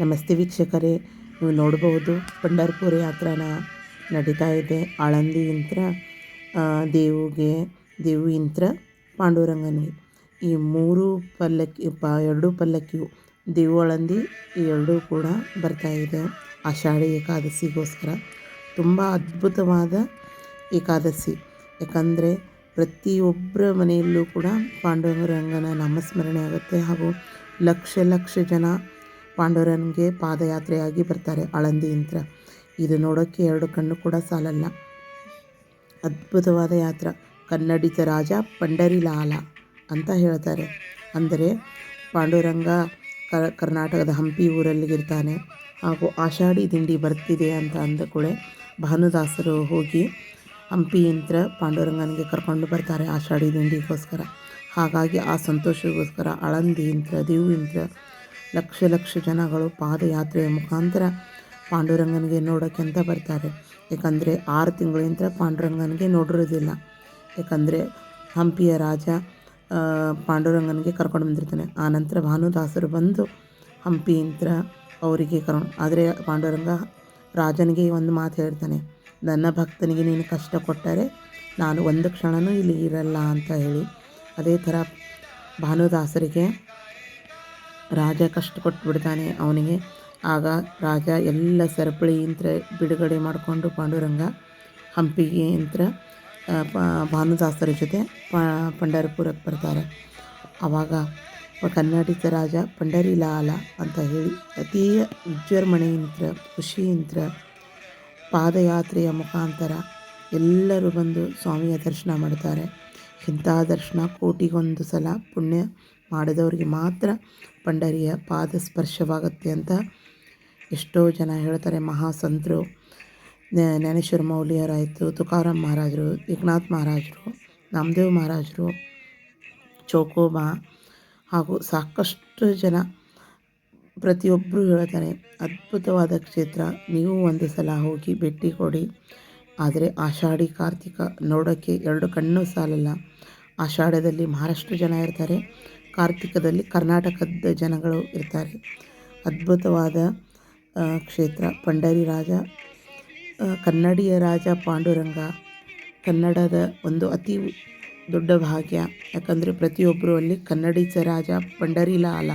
ನಮಸ್ತೆ ವೀಕ್ಷಕರೇ, ನೀವು ನೋಡಬಹುದು ಪಂಡರ್ಪುರ ಯಾತ್ರಾನ ನಡೀತಾ ಇದೆ. ಆಳಂದಿ ಇಂತ್ರ ದೇವಿಗೆ, ದೇವು ಇಂತ್ರ ಪಾಂಡುರಂಗನಿಗೆ ಈ ಮೂರು ಪಲ್ಲಕ್ಕಿ, ಪ, ಎರಡೂ ಪಲ್ಲಕ್ಕಿಯು ದೇವು ಆಳಂದಿ ಎರಡೂ ಕೂಡ ಬರ್ತಾ ಇದೆ. ಆಷಾಢಿ ಏಕಾದಶಿಗೋಸ್ಕರ. ತುಂಬ ಅದ್ಭುತವಾದ ಏಕಾದಶಿ. ಯಾಕಂದರೆ ಪ್ರತಿಯೊಬ್ಬರ ಮನೆಯಲ್ಲೂ ಕೂಡ ಪಾಂಡುರಂಗನ ನಾಮಸ್ಮರಣೆ ಆಗುತ್ತೆ ಹಾಗೂ ಲಕ್ಷ ಲಕ್ಷ ಜನ ಪಾಂಡುರಂಗೆ ಪಾದಯಾತ್ರೆಯಾಗಿ ಬರ್ತಾರೆ ಆಳಂದಿಯಿಂದ ಇದು ನೋಡೋಕ್ಕೆ ಎರಡು ಕಣ್ಣು ಕೂಡ ಸಾಲಲ್ಲ. ಅದ್ಭುತವಾದ ಯಾತ್ರ. ಕನ್ನಡಿತ ರಾಜ ಪಂಡರಿಲಾಲ ಅಂತ ಹೇಳ್ತಾರೆ. ಅಂದರೆ ಪಾಂಡುರಂಗ ಕರ್ನಾಟಕದ ಹಂಪಿ ಊರಲ್ಲಿ ಇರ್ತಾನೆ ಹಾಗೂ ಆಷಾಢಿ ದಿಂಡಿ ಬರ್ತಿದೆ ಅಂತ ಅಂದ ಕೂಡ ಭಾನುದಾಸರು ಹೋಗಿ ಹಂಪಿಯಿಂದ ಪಾಂಡುರಂಗನಿಗೆ ಕರ್ಕೊಂಡು ಬರ್ತಾರೆ ಆಷಾಢಿ ದಿಂಡಿಗೋಸ್ಕರ. ಹಾಗಾಗಿ ಆ ಸಂತೋಷಗೋಸ್ಕರ ಆಳಂದಿಯಿಂದ ದೇವಿಂತ್ರ ಲಕ್ಷ ಲಕ್ಷ ಜನಗಳು ಪಾದಯಾತ್ರೆಯ ಮುಖಾಂತರ ಪಾಂಡುರಂಗನಿಗೆ ನೋಡೋಕ್ಕೆ ಅಂತ ಬರ್ತಾರೆ. ಯಾಕಂದರೆ ಆರು ತಿಂಗಳಿಂದ ಪಾಂಡುರಂಗನಿಗೆ ನೋಡಿರೋದಿಲ್ಲ. ಯಾಕಂದರೆ ಹಂಪಿಯ ರಾಜ ಪಾಂಡುರಂಗನಿಗೆ ಕರ್ಕೊಂಡು ಬಂದಿರ್ತಾನೆ. ಆನಂತರ ಭಾನುದಾಸರು ಬಂದು ಹಂಪಿಯಿಂದ ಅವರಿಗೆ ಕರ್ಕೊಂಡು, ಆದರೆ ಪಾಂಡುರಂಗ ರಾಜನಿಗೆ ಒಂದು ಮಾತು ಹೇಳ್ತಾನೆ. ನನ್ನ ಭಕ್ತನಿಗೆ ನೀನು ಕಷ್ಟ ಕೊಟ್ಟರೆ ನಾನು ಒಂದು ಕ್ಷಣನೂ ಇಲ್ಲಿ ಇರಲ್ಲ ಅಂತ ಹೇಳಿ. ಅದೇ ಥರ ಭಾನುದಾಸರಿಗೆ ರಾಜ ಕಷ್ಟ ಕೊಟ್ಟು ಬಿಡ್ತಾನೆ ಅವನಿಗೆ. ಆಗ ರಾಜ ಎಲ್ಲ ಸರಪಳಿಯಿಂದ ಬಿಡುಗಡೆ ಮಾಡಿಕೊಂಡು ಪಾಂಡುರಂಗ ಹಂಪಿಗೆ ಯಂತ್ರ ಭಾನುದಾಸರ ಜೊತೆ ಪಂಡರಪುರಕ್ಕೆ ಬರ್ತಾರೆ. ಆವಾಗ ಕನ್ನಡಿತ ರಾಜ, ಪಂಡರಿಲಾಲ ಅಂತ ಹೇಳಿ ಅತೀ ವಿಜೃಂಭಣೆಯಿಂದ ಖುಷಿಯಿಂದ ಪಾದಯಾತ್ರೆಯ ಮುಖಾಂತರ ಎಲ್ಲರೂ ಬಂದು ಸ್ವಾಮಿಯ ದರ್ಶನ ಮಾಡ್ತಾರೆ. ಇಂಥ ದರ್ಶನ ಕೋಟಿಗೊಂದು ಸಲ ಪುಣ್ಯ ಮಾಡಿದವರಿಗೆ ಮಾತ್ರ ಪಂಡರಿಯ ಪಾದ ಸ್ಪರ್ಶವಾಗುತ್ತೆ ಅಂತ ಎಷ್ಟೋ ಜನ ಹೇಳ್ತಾರೆ ಮಹಾಸಂತರು. ಜ್ಞ- ಜ್ಞಾನೇಶ್ವರ ಮೌಲ್ಯರಾಯಿತು ತುಕಾರಾಮ್ ಮಹಾರಾಜರು, ಏಕನಾಥ್ ಮಹಾರಾಜರು, ನಾಮದೇವ್ ಮಹಾರಾಜರು, ಚೌಕೋಬಾ ಹಾಗೂ ಸಾಕಷ್ಟು ಜನ ಪ್ರತಿಯೊಬ್ಬರು ಹೇಳ್ತಾರೆ, ಅದ್ಭುತವಾದ ಕ್ಷೇತ್ರ, ನೀವು ಒಂದು ಸಲ ಹೋಗಿ ಭೇಟಿ ಕೊಡಿ. ಆದರೆ ಆಷಾಢಿ, ಕಾರ್ತಿಕ ನೋಡೋಕ್ಕೆ ಎರಡು ಕಣ್ಣು ಸಾಲಲ್ಲ. ಆಷಾಢದಲ್ಲಿ ಮಹಾರಾಷ್ಟ್ರ ಜನ ಇರ್ತಾರೆ. ಕಾರ್ತಿಕದಲ್ಲಿ ಕರ್ನಾಟಕದ ಜನಗಳು ಇರ್ತಾರೆ. ಅದ್ಭುತವಾದ ಕ್ಷೇತ್ರ. ಪಂಡರಿ ರಾಜ ಕನ್ನಡಿಯ ರಾಜ ಪಾಂಡುರಂಗ. ಕನ್ನಡದ ಒಂದು ಅತಿ ದೊಡ್ಡ ಭಾಗ್ಯ. ಯಾಕಂದರೆ ಪ್ರತಿಯೊಬ್ಬರು ಅಲ್ಲಿ ಕನ್ನಡಿಸ ರಾಜ ಪಂಡರಿಲಾಲ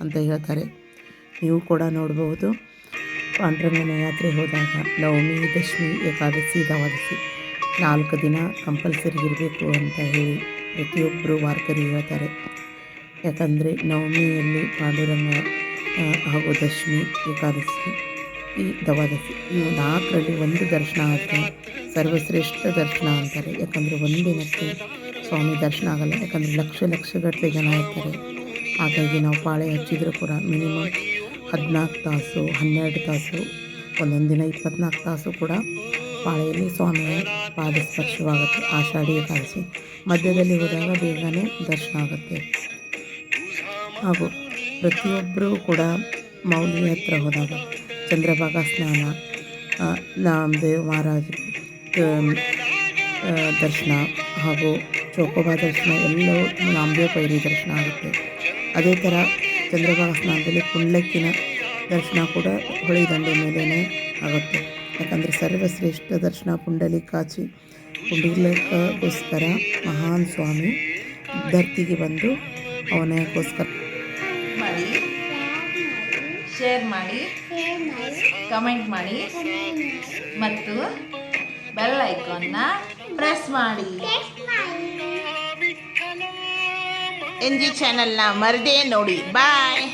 ಅಂತ ಹೇಳ್ತಾರೆ. ನೀವು ಕೂಡ ನೋಡಬಹುದು. ಪಾಂಡುರಂಗನ ಯಾತ್ರೆ ಹೋದಾಗ ನವಮಿ, ದಶಮಿ, ಏಕಾದಶಿ, ದ್ವಾದಶಿ ನಾಲ್ಕು ದಿನ ಕಂಪಲ್ಸರಿ ಇರಬೇಕು ಅಂತ ಹೇಳಿ ಪ್ರತಿಯೊಬ್ಬರು ವಾರ್ಕರಿ ಹೇಳ್ತಾರೆ. ಯಾಕಂದರೆ ನವಮಿಯಲ್ಲಿ ಪಾಂಡುರಂಗ ಹಾಗೂ ದಶಮಿ, ಏಕಾದಶಿ, ಈ ದವಾದಶಿ ಈ ನಾಲ್ಕರಲ್ಲಿ ಒಂದು ದರ್ಶನ ಆದರೆ ಸರ್ವಶ್ರೇಷ್ಠ ದರ್ಶನ ಅಂತಾರೆ. ಯಾಕಂದರೆ ಒಂದಿನಕ್ಕೆ ಸ್ವಾಮಿ ದರ್ಶನ ಆಗಲ್ಲ. ಯಾಕಂದರೆ ಲಕ್ಷ ಲಕ್ಷಗಟ್ಟಲೆ ಜನ ಇರ್ತಾರೆ. ಹಾಗಾಗಿ ನಾವು ಪಾಳೆ ಹಚ್ಚಿದರೂ ಕೂಡ ಮಿನಿಮಮ್ ಹದಿನಾಲ್ಕು ತಾಸು, ಹನ್ನೆರಡು ತಾಸು, ಒಂದೊಂದು ದಿನ ಇಪ್ಪತ್ನಾಲ್ಕು ತಾಸು ಕೂಡ ಪಾಳೆಯಲ್ಲಿ ಸ್ವಾಮಿಯ ಪಾದ ಸ್ಪರ್ಶವಾಗುತ್ತೆ ಆಷಾಢಿ ಏಕಾದಶಿ ಮಧ್ಯದಲ್ಲಿ ಹೋದಾಗ ಬೇಗನೆ ದರ್ಶನ ಆಗುತ್ತೆ. ಹಾಗೂ ಪ್ರತಿಯೊಬ್ಬರೂ ಕೂಡ ಮೌಲಿ ಹತ್ರ ಹೋದಾಗ ಚಂದ್ರಭಾಗ ಸ್ನಾನ ನಾಮದೇವ್ ಮಹಾರಾಜ್ ದರ್ಶನ ಹಾಗೂ ಚೌಕೋಬಾ ದರ್ಶನ ಎಲ್ಲವೂ ನಾಮದೇವ್ ಪೈರಿ ದರ್ಶನ ಆಗುತ್ತೆ. ಅದೇ ಥರ ಚಂದ್ರಭಾಗ ಸ್ನಾನದಲ್ಲಿ ಪುಂಡ್ಲಕ್ಕಿನ ದರ್ಶನ ಕೂಡ ಹೊಳಿ ದಂಡೆ ಮೇಲೇ ಆಗುತ್ತೆ. ಯಾಕಂದರೆ ಸರ್ವಶ್ರೇಷ್ಠ ದರ್ಶನ ಪುಂಡಲಿ ಪುಂಡಲಿಕಾಚಿ ಪುಂಡಲಿಕಗೋಸ್ಕರ ಮಹಾನ್ ಸ್ವಾಮಿ ಧರ್ತಿಗೆ ಬಂದು ಅವನಿಗೋಸ್ಕರ ಮಾಡಿ ಶೇರ್ ಮಾಡಿ ಕಮೆಂಟ್ ಮಾಡಿ, ಮತ್ತು ಬೆಲ್ ಐಕಾನ್ನ ಪ್ರೆಸ್ ಮಾಡಿ. ಎನ್ ಜಿ ಚಾನಲ್ನ ಮರದೇ ನೋಡಿ. ಬಾಯ್